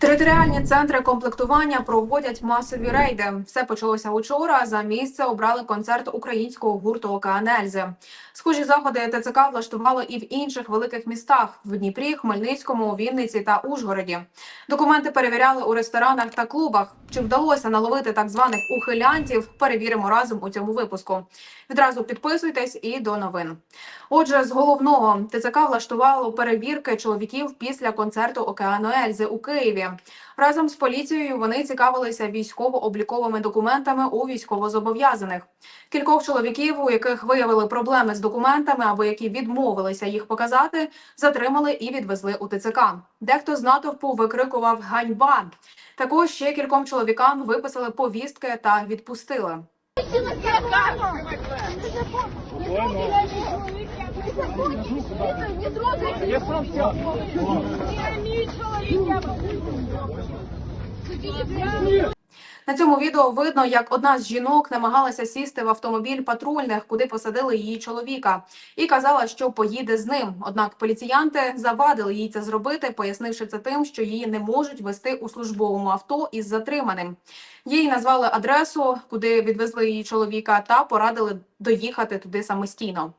Територіальні центри комплектування проводять масові рейди. Все почалося учора. За місце обрали концерт українського гурту «Океан Ельзи». Схожі заходи ТЦК влаштували і в інших великих містах в Дніпрі, Хмельницькому, Вінниці та Ужгороді. Документи перевіряли у ресторанах та клубах. Чи вдалося наловити так званих ухилянтів? Перевіримо разом у цьому випуску. Відразу підписуйтесь і до новин. Отже, з головного ТЦК влаштувало перевірки чоловіків після концерту Океану Ельзи у Києві. Разом з поліцією вони цікавилися військово-обліковими документами у військовозобов'язаних. Кількох чоловіків, у яких виявили проблеми з документами або які відмовилися їх показати, затримали і відвезли у ТЦК. Дехто з натовпу викрикував ганьба. Також ще кільком чоловікам виписали повістки та відпустили. Я сам сел. Не имею человека. На цьому відео видно, як одна з жінок намагалася сісти в автомобіль патрульних, куди посадили її чоловіка, і казала, що поїде з ним. Однак поліціянти завадили їй це зробити, пояснивши це тим, що її не можуть вести у службовому авто із затриманим. Їй назвали адресу, куди відвезли її чоловіка, та порадили доїхати туди самостійно.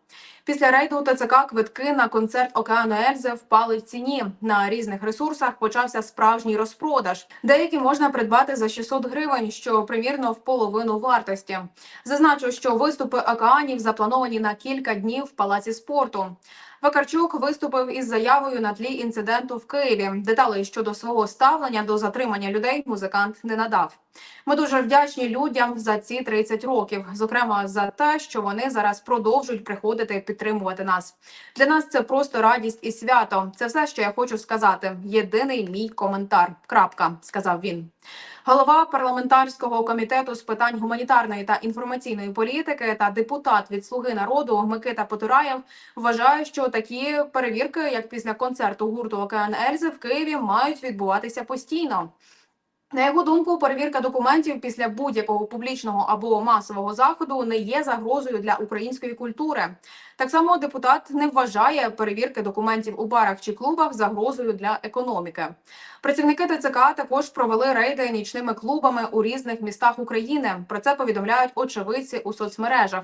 Після рейду ТЦК квитки на концерт Океану Ельзи впали в ціні. На різних ресурсах почався справжній розпродаж. Деякі можна придбати за 600 гривень, що примірно в половину вартості. Зазначу, що виступи океанів заплановані на кілька днів в палаці спорту. Вакарчук виступив із заявою на тлі інциденту в Києві. Деталей щодо свого ставлення до затримання людей музикант не надав. Ми дуже вдячні людям за ці 30 років, зокрема за те, що вони зараз продовжують приходити підтримувати нас. Для нас це просто радість і свято. Це все, що я хочу сказати. Єдиний мій коментар. Крапка сказав він. Голова парламентарського комітету з питань гуманітарної та інформаційної політики та депутат від Слуги народу Микита Потураєв вважає, що такі перевірки, як після концерту гурту Океан Ельзи в Києві, мають відбуватися постійно. На його думку, перевірка документів після будь-якого публічного або масового заходу не є загрозою для української культури. Так само депутат не вважає перевірки документів у барах чи клубах загрозою для економіки. Працівники ТЦК також провели рейди нічними клубами у різних містах України. Про це повідомляють очевидці у соцмережах.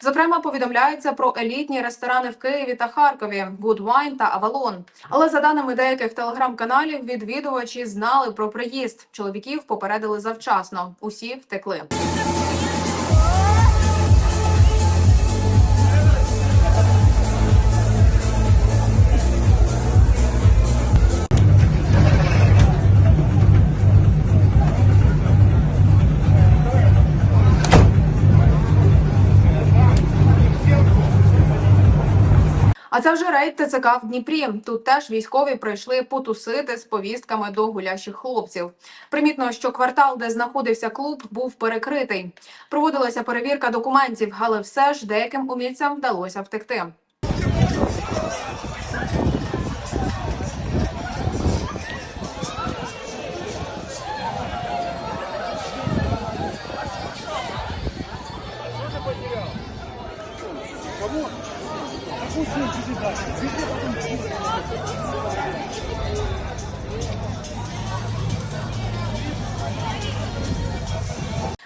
Зокрема, повідомляється про елітні ресторани в Києві та Харкові, Wine та Авалон. Але за даними деяких телеграм-каналів, відвідувачі знали про приїзд. Чоловіків попередили завчасно. Усі втекли. Це вже рейд ТЦК в Дніпрі. Тут теж військові прийшли потусити з повістками до гулящих хлопців. Примітно, що квартал, де знаходився клуб, був перекритий. Проводилася перевірка документів, але все ж деяким умільцям вдалося втекти.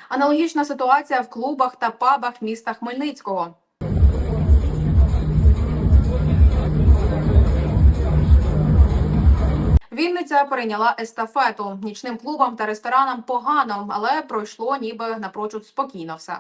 Аналогічна ситуація в клубах та пабах міста Хмельницького. Вінниця перейняла естафету нічним клубам та ресторанам погано, але пройшло ніби напрочуд спокійно все.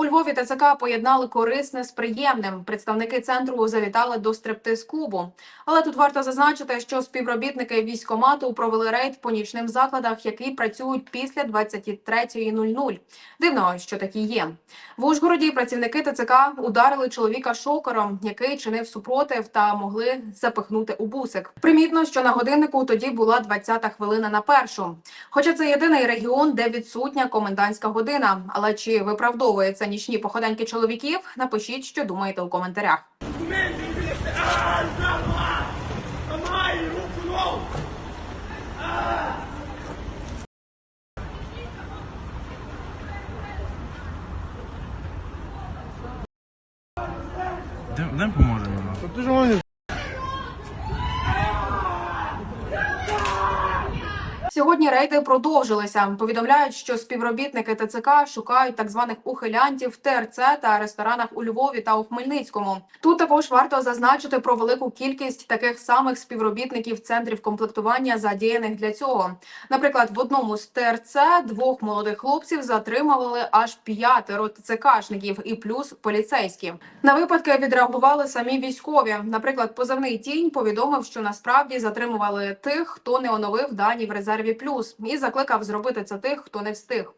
У Львові ТЦК поєднали корисне з приємним. Представники центру завітали до стриптиз-клубу. Але тут варто зазначити, що співробітники військомату провели рейд по нічним закладах, які працюють після 23.00. Дивно, що такі є. В Ужгороді працівники ТЦК ударили чоловіка шокером, який чинив супротив та могли запихнути у бусик. Примітно, що на годиннику тоді була 20-та хвилина на першу. Хоча це єдиний регіон, де відсутня комендантська година. Але чи виправдовується нічні походеньки чоловіків? Напишіть, що думаєте у коментарях. Де, де поможемо? Дуже вони Сьогодні рейди продовжилися. Повідомляють, що співробітники ТЦК шукають так званих ухилянтів в ТРЦ та ресторанах у Львові та у Хмельницькому. Тут також варто зазначити про велику кількість таких самих співробітників центрів комплектування, задіяних для цього. Наприклад, в одному з ТРЦ двох молодих хлопців затримували аж п'ятеро ТЦКшників і плюс поліцейські. На випадки відреагували самі військові. Наприклад, позивний тінь повідомив, що насправді затримували тих, хто не оновив дані в резерві плюс, і закликав зробити це тих, хто не встиг.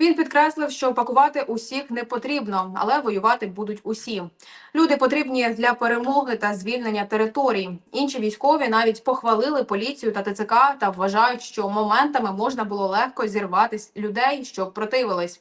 Він підкреслив, що пакувати усіх не потрібно, але воювати будуть усі. Люди потрібні для перемоги та звільнення територій. Інші військові навіть похвалили поліцію та ТЦК та вважають, що моментами можна було легко зірватися людей, що противились.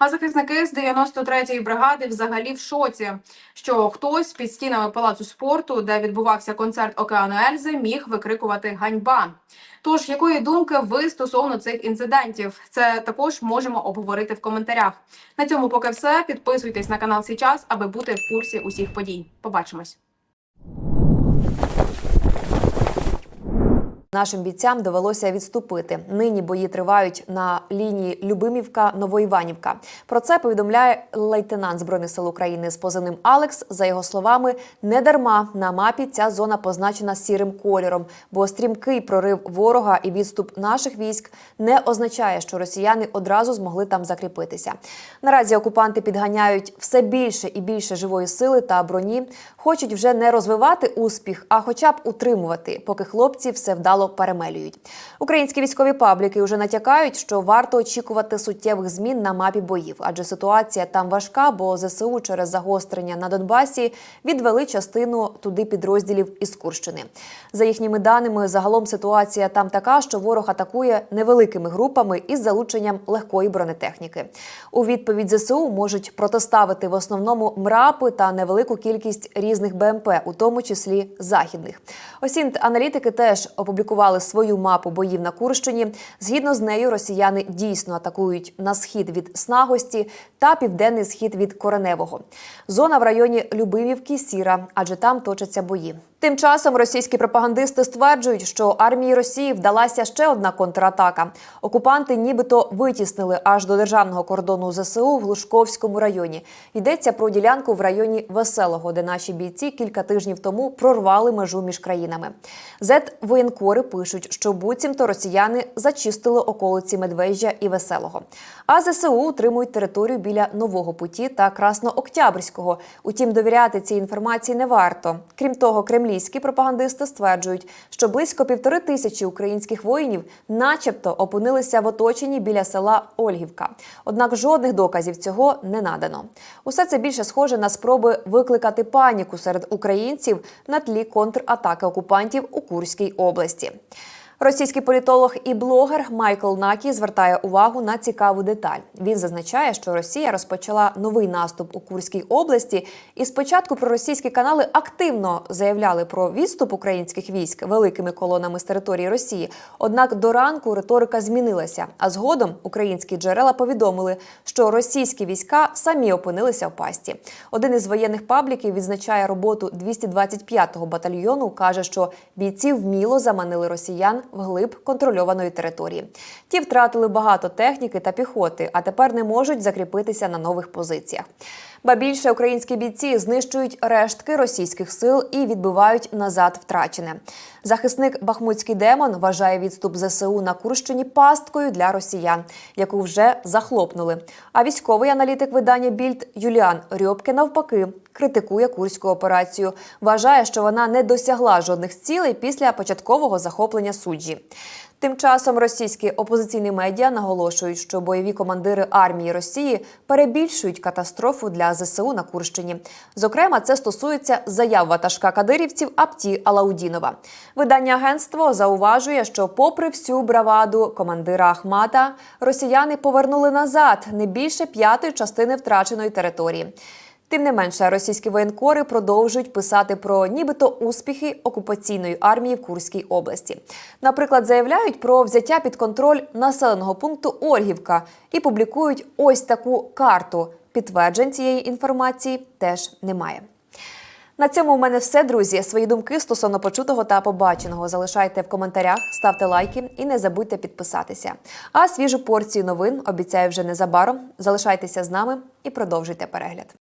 А захисники з 93-ї бригади взагалі в шоці, що хтось під стінами палацу спорту, де відбувався концерт Океану Ельзи, міг викрикувати ганьба. Тож, якої думки ви стосовно цих інцидентів? Це також можемо обговорити в коментарях. На цьому поки все. Підписуйтесь на канал Січас, аби бути в курсі усіх подій. Побачимось. Нашим бійцям довелося відступити. Нині бої тривають на лінії Любимівка Новоіванівка. Про це повідомляє лейтенант збройних сил України з позивним Алекс. За його словами, не дарма на мапі ця зона позначена сірим кольором, бо стрімкий прорив ворога і відступ наших військ не означає, що росіяни одразу змогли там закріпитися. Наразі окупанти підганяють все більше і більше живої сили та броні. Хочуть вже не розвивати успіх, а хоча б утримувати, поки хлопці все вдало перемелюють. Українські військові пабліки вже натякають, що варто очікувати суттєвих змін на мапі боїв, адже ситуація там важка, бо ЗСУ через загострення на Донбасі відвели частину туди підрозділів із Курщини. За їхніми даними, загалом ситуація там така, що ворог атакує невеликими групами із залученням легкої бронетехніки. У відповідь ЗСУ можуть протиставити в основному мрапи та невелику кількість різних БМП, у тому числі західних. Осінт аналітики теж опублікували свою мапу боїв на Курщині. Згідно з нею, росіяни дійсно атакують на схід від Снагості та південний схід від Кореневого. Зона в районі Любимівки сіра, адже там точаться бої. Тим часом російські пропагандисти стверджують, що армії Росії вдалася ще одна контратака. Окупанти нібито витіснили аж до державного кордону ЗСУ в Глушковському районі. Йдеться про ділянку в районі Веселого, де наші бійці кілька тижнів тому прорвали межу між країнами. Зет воєнкори пишуть, що буцімто росіяни зачистили околиці Медвежжя і Веселого. А ЗСУ утримують територію біля Нового путі та Краснооктябрського. Утім, довіряти цій інформації не варто. Крім того, кремлівські пропагандисти стверджують, що близько півтори тисячі українських воїнів, начебто, опинилися в оточенні біля села Ольгівка. Однак жодних доказів цього не надано. Усе це більше схоже на спроби викликати паніку серед українців на тлі контратаки окупантів у Курській області. Російський політолог і блогер Майкл Накі звертає увагу на цікаву деталь. Він зазначає, що Росія розпочала новий наступ у Курській області, і спочатку проросійські канали активно заявляли про відступ українських військ великими колонами з території Росії. Однак до ранку риторика змінилася. А згодом українські джерела повідомили, що російські війська самі опинилися в пасті. Один із воєнних пабліків відзначає роботу 225-го батальйону. каже, що бійці вміло заманили росіян вглиб контрольованої території. Ті втратили багато техніки та піхоти, а тепер не можуть закріпитися на нових позиціях. Ба більше українські бійці знищують рештки російських сил і відбивають назад втрачене. Захисник Бахмутський демон вважає відступ ЗСУ на Курщині пасткою для росіян, яку вже захлопнули. А військовий аналітик видання Більд Юліан Рьобке навпаки критикує курську операцію. Вважає, що вона не досягла жодних цілей після початкового захоплення суджі. Тим часом російські опозиційні медіа наголошують, що бойові командири армії Росії перебільшують катастрофу для ЗСУ на Курщині. Зокрема, це стосується заяв ватажка кадирівців Апті Алаудінова. Видання агентство зауважує, що, попри всю браваду командира Ахмата, росіяни повернули назад не більше п'ятої частини втраченої території. Тим не менше, російські воєнкори продовжують писати про нібито успіхи окупаційної армії в Курській області. Наприклад, заявляють про взяття під контроль населеного пункту Ольгівка і публікують ось таку карту. Підтверджень цієї інформації теж немає. На цьому у мене все, друзі. Свої думки стосовно почутого та побаченого залишайте в коментарях, ставте лайки і не забудьте підписатися. А свіжу порцію новин обіцяю вже незабаром. Залишайтеся з нами і продовжуйте перегляд.